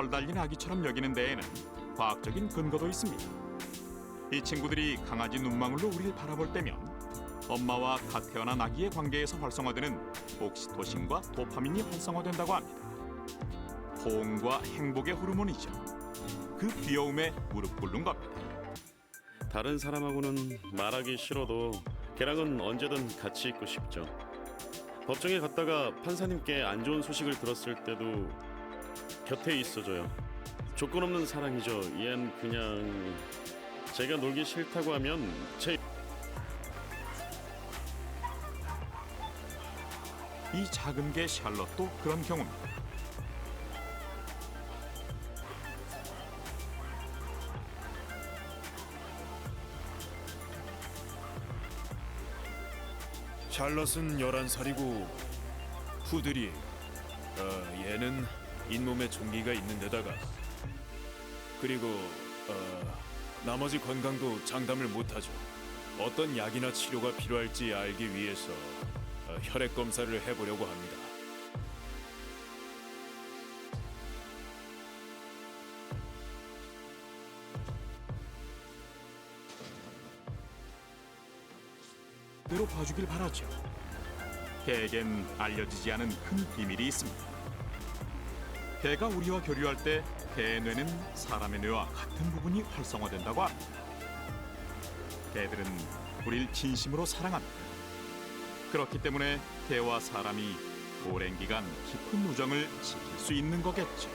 털 달린 아기처럼 여기는 데에는 과학적인 근거도 있습니다. 이 친구들이 강아지 눈망울로 우리를 바라볼 때면 엄마와 갓 태어난 아기의 관계에서 활성화되는 옥시토신과 도파민이 활성화된다고 합니다. 포옹과 행복의 호르몬이죠. 그 귀여움에 무릎 꿇는 겁니다. 다른 사람하고는 말하기 싫어도 걔랑은 언제든 같이 있고 싶죠. 법정에 갔다가 판사님께 안 좋은 소식을 들었을 때도 곁에 있어줘요. 조건 없는 사랑이죠. 얜 그냥 제가 놀기 싫다고 하면 제 이 작은 개 샬럿도 그런 경우입니다. 샬럿은 11살이고 푸들이 어, 얘는 잇몸에 종기가 있는 데다가 그리고 어, 나머지 건강도 장담을 못하죠. 어떤 약이나 치료가 필요할지 알기 위해서 어, 혈액 검사를 해보려고 합니다. 대로 봐주길 바라죠. 개에겐 알려지지 않은 큰 비밀이 있습니다. 개가 우리와 교류할 때 개의 뇌는 사람의 뇌와 같은 부분이 활성화된다고 합니다. 개들은 우리를 진심으로 사랑합니다. 그렇기 때문에 개와 사람이 오랜 기간 깊은 우정을 지킬 수 있는 거겠죠.